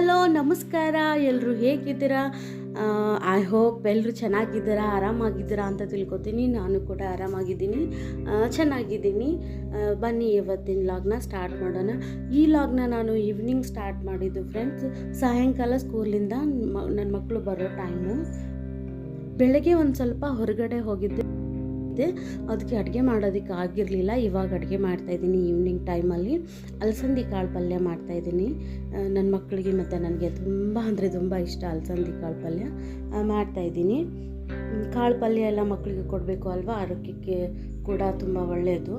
Hello, ನಮಸ್ಕಾರ. ಎಲ್ಲರೂ ಹೇಗಿದ್ದೀರಾ? ಐ ಹೋಪ್ ಎಲ್ಲರೂ ಚೆನ್ನಾಗಿದ್ದೀರಾ, ಆರಾಮಾಗಿದ್ದೀರಾ ಅಂತ ತಿಳ್ಕೊತೀನಿ. ನಾನು ಕೂಡ ಆರಾಮಾಗಿದ್ದೀನಿ. ಚೆನ್ನಾಗಿದ್ದೀನಿ. ಬನ್ನಿ ಇವತ್ತಿನ ಲಾಗ್ನ ಸ್ಟಾರ್ಟ್ ಮಾಡೋಣ. ಈ ಲಾಗ್ನ ನಾನು ಈವ್ನಿಂಗ್ ಸ್ಟಾರ್ಟ್ ಮಾಡಿದ್ದು ಫ್ರೆಂಡ್ಸ್ ಸಾಯಂಕಾಲ ಸ್ಕೂಲಿಂದ ನನ್ನ ಮಕ್ಕಳು ಬರೋ ಟೈಮು ಬೆಳಗ್ಗೆ ಒಂದು ಸ್ವಲ್ಪ ಹೊರಗಡೆ ಹೋಗಿದ್ದೆ. ಅದಕ್ಕೆ ಅಡುಗೆ ಮಾಡೋದಕ್ಕೆ ಆಗಿರಲಿಲ್ಲ. ಇವಾಗ ಅಡುಗೆ ಮಾಡ್ತಾಯಿದ್ದೀನಿ ಈವ್ನಿಂಗ್ ಟೈಮಲ್ಲಿ ಅಲಸಂದಿ ಕಾಳು ಪಲ್ಯ ಮಾಡ್ತಾಯಿದ್ದೀನಿ ನನ್ನ ಮಕ್ಕಳಿಗೆ ಮತ್ತು ನನಗೆ ತುಂಬ ಅಂದರೆ ತುಂಬ ಇಷ್ಟ ಅಲಸಂದಿ ಕಾಳು ಪಲ್ಯ. ಮಾಡ್ತಾಯಿದ್ದೀನಿ ಕಾಳು ಪಲ್ಯ ಎಲ್ಲ ಮಕ್ಕಳಿಗೆ ಕೊಡಬೇಕು ಅಲ್ವಾ? ಆರೋಗ್ಯಕ್ಕೆ ಕೂಡ ತುಂಬ ಒಳ್ಳೆಯದು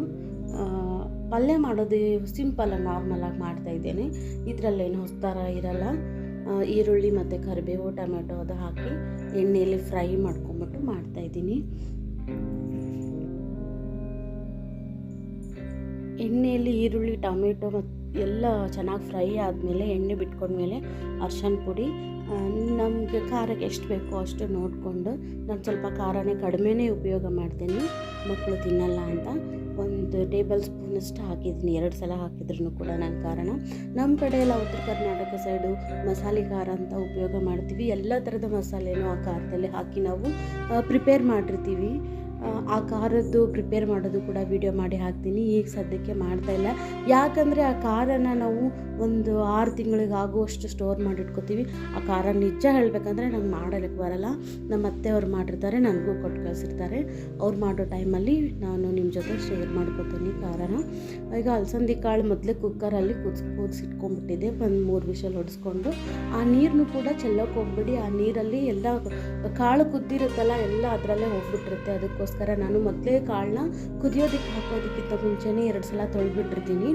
ಪಲ್ಯ ಮಾಡೋದು ಸಿಂಪಲ್ ನಾರ್ಮಲಾಗಿ ಮಾಡ್ತಾಯಿದ್ದೇನೆ ಇದರಲ್ಲೇನು ಹೊಸ್ತಾರ ಇರಲ್ಲ. ಈರುಳ್ಳಿ ಮತ್ತು ಕರಿಬೇವು, ಟೊಮೆಟೊ ಅದು ಹಾಕಿ ಎಣ್ಣೆಯಲ್ಲಿ ಫ್ರೈ ಮಾಡ್ಕೊಂಬಿಟ್ಟು ಮಾಡ್ತಾಯಿದ್ದೀನಿ ಎಣ್ಣೆಯಲ್ಲಿ ಈರುಳ್ಳಿ ಟೊಮೆಟೊ ಮತ್ತು ಎಲ್ಲ ಚೆನ್ನಾಗಿ ಫ್ರೈ ಆದಮೇಲೆ ಎಣ್ಣೆ ಬಿಟ್ಕೊಂಡ್ಮೇಲೆ ಅರ್ಶಿನ ಪುಡಿ ನಮಗೆ ಖಾರಕ್ಕೆ ಎಷ್ಟು ಬೇಕೋ ಅಷ್ಟು ನೋಡಿಕೊಂಡು ನಾನು ಸ್ವಲ್ಪ ಖಾರನೇ ಕಡಿಮೆನೇ ಉಪಯೋಗ ಮಾಡ್ತೀನಿ ಮಕ್ಕಳು ತಿನ್ನಲ್ಲ ಅಂತ. ಒಂದು ಟೇಬಲ್ ಸ್ಪೂನಷ್ಟು ಹಾಕಿದ್ದೀನಿ, ಎರಡು ಸಲ ಹಾಕಿದ್ರು ಕೂಡ ನನ್ನ ಕಾರಣ. ನಮ್ಮ ಕಡೆ ಎಲ್ಲ ಉತ್ತರ ಕರ್ನಾಟಕ ಸೈಡು ಮಸಾಲೆ ಖಾರ ಅಂತ ಉಪಯೋಗ ಮಾಡ್ತೀವಿ. ಎಲ್ಲ ಥರದ ಮಸಾಲೆನೂ ಆ ಖಾರದಲ್ಲಿ ಹಾಕಿ ನಾವು ಪ್ರಿಪೇರ್ ಮಾಡಿರ್ತೀವಿ. ಆ, ಖಾರದ್ದು ಪ್ರಿಪೇರ್ ಮಾಡೋದು ಕೂಡ ವಿಡಿಯೋ ಮಾಡಿ ಹಾಕ್ತೀನಿ. ಈಗ ಸದ್ಯಕ್ಕೆ ಮಾಡ್ತಾ ಇಲ್ಲ. ಯಾಕಂದರೆ ಆ ಖಾರನ ನಾವು ಒಂದು ಆರು ತಿಂಗಳಿಗೆ ಆಗುವಷ್ಟು ಸ್ಟೋರ್ ಮಾಡಿಟ್ಕೋತೀವಿ. ಆ ಖಾರ ನಿಜ ಹೇಳಬೇಕಂದ್ರೆ ನಂಗೆ ಮಾಡೋದಕ್ಕೆ ಬರಲ್ಲ. ನಮ್ಮ ಅತ್ತೆ ಅವ್ರು ಮಾಡಿರ್ತಾರೆ ನನಗೂ ಕೊಟ್ಟು ಕಳಿಸಿರ್ತಾರೆ. ಅವ್ರು ಮಾಡೋ ಟೈಮಲ್ಲಿ ನಾನು ನಿಮ್ಮ ಜೊತೆ ಶೇರ್ ಮಾಡ್ಕೊತೀನಿ ಖಾರನ ಈಗ ಅಲಸಂದಿ ಕಾಳು ಮೊದಲೇ ಕುಕ್ಕರಲ್ಲಿ ಕುದಿಸ್ ಕೂದಿಸಿಟ್ಕೊಂಡ್ಬಿಟ್ಟಿದ್ದೆ ಒಂದು ಮೂರು ವಿಷಲ್ ಹೊಡೆಸ್ಕೊಂಡು ಆ ನೀರನ್ನು ಕೂಡ ಚೆಲ್ಲೋಕೆ ಹೋಗ್ಬಿಡಿ. ಆ ನೀರಲ್ಲಿ ಎಲ್ಲ ಕಾಳು ಕುದ್ದಿರುತ್ತಲ್ಲ ಎಲ್ಲ ಅದರಲ್ಲೇ ಹೋಗ್ಬಿಟ್ಟಿರುತ್ತೆ. ಅದಕ್ಕೋಸ್ಕರ ನಾನು ಮೊದಲೇ ಕಾಳನ್ನ ಕುದಿಯೋದಕ್ಕೆ ಹಾಕೋದಕ್ಕಿಂತ ಮುಂಚೆನೇ ಎರಡು ಸಲ ತೊಳೆದ್ಬಿಟ್ಟಿರ್ತೀನಿ.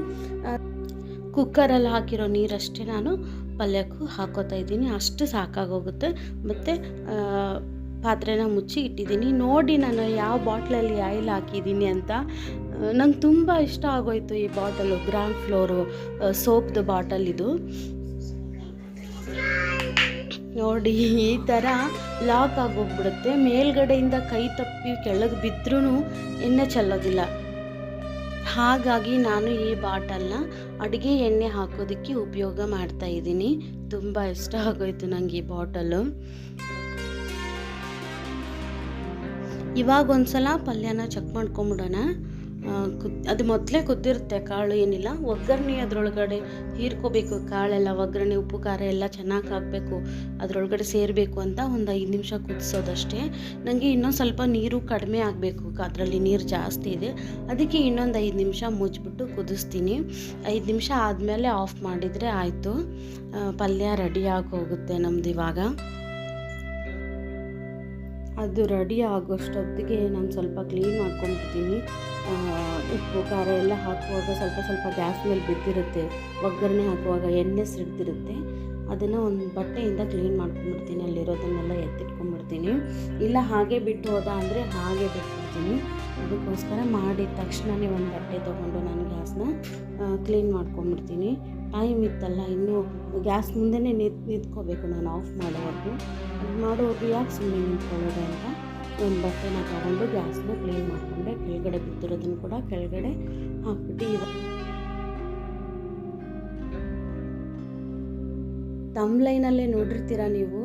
ಕುಕ್ಕರಲ್ಲಿ ಹಾಕಿರೋ ನೀರಷ್ಟೇ ನಾನು ಪಲ್ಯಕ್ಕೂ ಹಾಕೋತಾ ಇದ್ದೀನಿ. ಅಷ್ಟು ಸಾಕಾಗೋಗುತ್ತೆ. ಮತ್ತು ಪಾತ್ರೆನ ಮುಚ್ಚಿ ಇಟ್ಟಿದ್ದೀನಿ. ನೋಡಿ ನಾನು ಯಾವ ಬಾಟ್ಲಲ್ಲಿ ಆಯಿಲ್ ಹಾಕಿದ್ದೀನಿ ಅಂತ. ನಂಗೆ ತುಂಬ ಇಷ್ಟ ಆಗೋಯ್ತು ಈ ಬಾಟಲು. ಗ್ರ್ಯಾಂಡ್ ಫ್ಲೋರು ಸೋಪ್ದು ಬಾಟಲ್ ಇದು ನೋಡಿ, ಈ ಥರ ಲಾಕ್ ಆಗೋಗ್ಬಿಡುತ್ತೆ. ಮೇಲ್ಗಡೆಯಿಂದ ಕೈ ತಪ್ಪಿ ಕೆಳಗೆ ಬಿದ್ದರೂ ಎಣ್ಣೆ ಚೆಲ್ಲೋದಿಲ್ಲ. ಹಾಗಾಗಿ ನಾನು ಈ ಬಾಟಲ್ನ ಅಡುಗೆ ಎಣ್ಣೆ ಹಾಕೋದಕ್ಕೆ ಉಪಯೋಗ ಮಾಡ್ತಾ ಇದ್ದೀನಿ. ತುಂಬ ಇಷ್ಟ ಆಗೋಯ್ತು ನನಗೆ ಈ ಬಾಟಲು. ಇವಾಗ ಒಂದ್ಸಲ ಪಲ್ಯನ ಚೆಕ್ ಮಾಡ್ಕೊಂಬಿಡೋಣ. ಅದು ಮೊದಲೇ ಕುದ್ದಿರುತ್ತೆ, ಕಾಳು ಏನಿಲ್ಲ. ಒಗ್ಗರಣೆ ಅದರೊಳಗಡೆ ಹೀರ್ಕೋಬೇಕು, ಕಾಳೆಲ್ಲ ಒಗ್ಗರಣೆ, ಉಪ್ಪು, ಖಾರ ಎಲ್ಲ ಚೆನ್ನಾಗಿ ಹಾಕಬೇಕು. ಅದರೊಳಗಡೆ ಸೇರಬೇಕು ಅಂತ ಒಂದು ಐದು ನಿಮಿಷ ಕುದಿಸೋದಷ್ಟೇ. ನನಗೆ ಇನ್ನೊಂದು ಸ್ವಲ್ಪ ನೀರು ಕಡಿಮೆ ಆಗಬೇಕು. ಅದರಲ್ಲಿ ನೀರು ಜಾಸ್ತಿ ಇದೆ. ಅದಕ್ಕೆ ಇನ್ನೊಂದು ಐದು ನಿಮಿಷ ಮುಚ್ಚಿಬಿಟ್ಟು ಕುದಿಸ್ತೀನಿ. ಐದು ನಿಮಿಷ ಆದಮೇಲೆ ಆಫ್ ಮಾಡಿದರೆ ಆಯಿತು. ಪಲ್ಯ ರೆಡಿ ಆಗೋಗುತ್ತೆ ನಮ್ದು ಇವಾಗ. ಅದು ರೆಡಿ ಆಗೋಷ್ಟೊತ್ತಿಗೆ ನಾನು ಸ್ವಲ್ಪ ಕ್ಲೀನ್ ಮಾಡ್ಕೊಂಡ್ಬಿಡ್ತೀನಿ ಆ, ಉಪ್ಪು ಖಾರ ಎಲ್ಲ ಹಾಕುವಾಗ ಸ್ವಲ್ಪ ಸ್ವಲ್ಪ ಗ್ಯಾಸ್ ಮೇಲೆ ಬಿದ್ದಿರುತ್ತೆ. ಒಗ್ಗರಣೆ ಹಾಕುವಾಗ ಎಣ್ಣೆ ಸಿಡ್ದಿರುತ್ತೆ. ಅದನ್ನು ಒಂದು ಬಟ್ಟೆಯಿಂದ ಕ್ಲೀನ್ ಮಾಡ್ಕೊಂಡ್ಬಿಡ್ತೀನಿ ಅಲ್ಲಿರೋದನ್ನೆಲ್ಲ ಎತ್ತಿಟ್ಕೊಂಡ್ಬಿಡ್ತೀನಿ ಇಲ್ಲ ಹಾಗೆ ಬಿಟ್ಟು ಹೋದ ಅಂದರೆ ಹಾಗೆ ಬಿಟ್ಬಿಡ್ತೀನಿ. ಅದಕ್ಕೋಸ್ಕರ ಮಾಡಿದ ತಕ್ಷಣವೇ ಒಂದು ಬಟ್ಟೆ ತೊಗೊಂಡು ನಾನು ಗ್ಯಾಸ್ನ ಕ್ಲೀನ್ ಮಾಡ್ಕೊಂಡ್ಬಿಡ್ತೀನಿ ಟೈಮ್ ಇತ್ತಲ್ಲ, ಇನ್ನೂ ಗ್ಯಾಸ್ ಮುಂದೆನೇ ನಿಂತ್, ನಿಂತ್ಕೋಬೇಕು ನಾನು ಆಫ್ ಮಾಡೋವರೆಗೂ. ಅದು ಮಾಡೋವರೆಗೂ ಯಾಕೆ ಸುಮ್ಮನೆ ನಿಂತ್ಕೊಳ್ಳೋದು ಅಂತ? ಒಂದು ಬಟ್ಟೆನ ತಗೊಂಡು ಗ್ಯಾಸ್ನ ಕ್ಲೀನ್ ಮಾಡಿಕೊಂಡೆ, ಕೆಳಗಡೆ ಬಿದ್ದಿರೋದನ್ನು ಕೂಡ ಕೆಳಗಡೆ ಹಾಕ್ಬಿಟ್ಟು ಇವಾಗ ತಮ್ಲೈನಲ್ಲೇ ನೋಡಿರ್ತೀರ ನೀವು?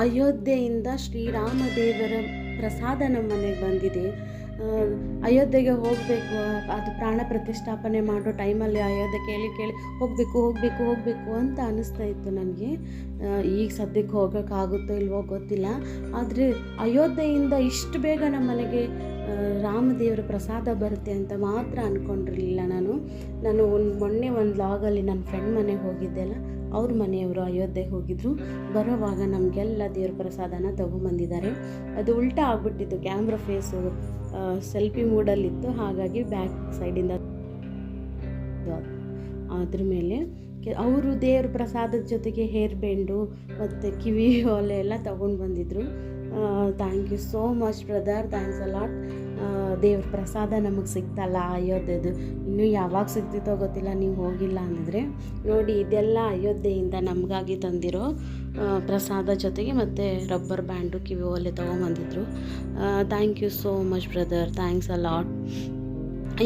ಅಯೋಧ್ಯೆಯಿಂದ ಶ್ರೀರಾಮ ದೇವರ ಪ್ರಸಾದ ನಮ್ಮ ಮನೆಗೆ ಬಂದಿದೆ. ಅಯೋಧ್ಯೆಗೆ ಹೋಗಬೇಕು, ಅದು ಪ್ರಾಣ ಪ್ರತಿಷ್ಠಾಪನೆ ಮಾಡೋ ಟೈಮಲ್ಲಿ ಅಯೋಧ್ಯೆ ಕೇಳಿ ಕೇಳಿ ಹೋಗಬೇಕು ಹೋಗಬೇಕು ಹೋಗಬೇಕು ಅಂತ ಅನ್ನಿಸ್ತಾ ಇತ್ತು ನನಗೆ. ಈಗ ಸದ್ಯಕ್ಕೆ ಹೋಗೋಕ್ಕಾಗುತ್ತೋ ಇಲ್ವೋ ಗೊತ್ತಿಲ್ಲ. ಆದರೆ ಅಯೋಧ್ಯೆಯಿಂದ ಇಷ್ಟು ಬೇಗ ನಮ್ಮ ಮನೆಗೆ ರಾಮದೇವರ ಪ್ರಸಾದ ಬರುತ್ತೆ ಅಂತ ಮಾತ್ರ ಅಂದ್ಕೊಂಡಿರಲಿಲ್ಲ ನಾನು. ನಾನು ಒಂದು ಮೊನ್ನೆ ಒಂದು ಲಾಗಲ್ಲಿ ನನ್ನ ಫ್ರೆಂಡ್ ಮನೆಗೆ ಹೋಗಿದ್ದೆಲ್ಲ ಅವ್ರ ಮನೆಯವರು ಅಯೋಧ್ಯೆಗೆ ಹೋಗಿದ್ರು. ಬರೋವಾಗ ನಮಗೆಲ್ಲ ದೇವ್ರ ಪ್ರಸಾದನ ತಗೊಂಬಂದಿದ್ದಾರೆ. ಅದು ಉಲ್ಟಾ ಆಗ್ಬಿಟ್ಟಿತ್ತು ಕ್ಯಾಮ್ರಾ ಫೇಸು ಸೆಲ್ಫಿ ಮೂಡಲ್ಲಿತ್ತು ಹಾಗಾಗಿ ಬ್ಯಾಕ್ ಸೈಡಿಂದ ಅದ್ರ ಮೇಲೆ ಅವರು ದೇವ್ರ ಪ್ರಸಾದದ ಜೊತೆಗೆ ಹೇರ್ ಬೆಂಡು ಮತ್ತು ಕಿವಿ ಓಲೆ ಎಲ್ಲ ತಗೊಂಡು ಬಂದಿದ್ರು. Thank you so much brother thanks a lot ದೇವ್ರ ಪ್ರಸಾದ ನಮಗೆ ಸಿಗ್ತಲ್ಲ ಅಯೋಧ್ಯೆದು. ಇನ್ನೂ ಯಾವಾಗ ಸಿಗ್ತಿತ್ತೋ ಗೊತ್ತಿಲ್ಲ, ನೀವು ಹೋಗಿಲ್ಲ ಅಂದಿದ್ರೆ. ನೋಡಿ, ಇದೆಲ್ಲ ಅಯೋಧ್ಯೆಯಿಂದ ನಮಗಾಗಿ ತಂದಿರೋ ಪ್ರಸಾದ ಜೊತೆಗೆ ಮತ್ತು ರಬ್ಬರ್ ಬ್ಯಾಂಡು ಕಿವಿ ಓಲೆ ತೊಗೊಂಬಂದಿದ್ರು. Thank you so much brother thanks a lot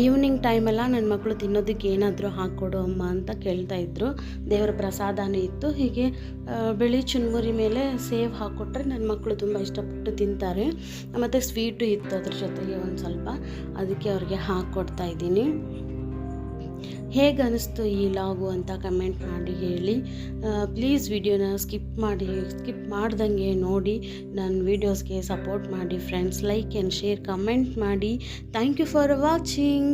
evening ಟೈಮೆಲ್ಲ ನನ್ನ ಮಕ್ಕಳು ತಿನ್ನೋದಕ್ಕೆ ಏನಾದರೂ ಹಾಕ್ಕೊಡು ಅಮ್ಮ ಅಂತ ಕೇಳ್ತಾ ಇದ್ರು. ದೇವರ ಪ್ರಸಾದನೇ ಇತ್ತು. ಹೀಗೆ ಬಿಳಿ ಚುನ್ಮುರಿ ಮೇಲೆ ಸೇವ್ ಹಾಕ್ಕೊಟ್ರೆ ನನ್ನ ಮಕ್ಕಳು ತುಂಬ ಇಷ್ಟಪಟ್ಟು ತಿಂತಾರೆ. ಮತ್ತು ಸ್ವೀಟು ಇತ್ತು ಅದ್ರ ಜೊತೆಗೆ ಒಂದು ಸ್ವಲ್ಪ. ಅದಕ್ಕೆ ಅವ್ರಿಗೆ ಹಾಕ್ಕೊಡ್ತಾ ಇದ್ದೀನಿ. ಹೇಗೆ ಅನಿಸ್ತು ಈ ಲಾಗು ಅಂತ ಕಮೆಂಟ್ ಮಾಡಿ ಹೇಳಿ. ಪ್ಲೀಸ್ ವಿಡಿಯೋನ ಸ್ಕಿಪ್ ಮಾಡಿ ಸ್ಕಿಪ್ ಮಾಡ್ದಂಗೆ ನೋಡಿ ನನ್ನ ವೀಡಿಯೋಸ್ಗೆ ಸಪೋರ್ಟ್ ಮಾಡಿ friends like and share comment ಮಾಡಿ. Thank you for watching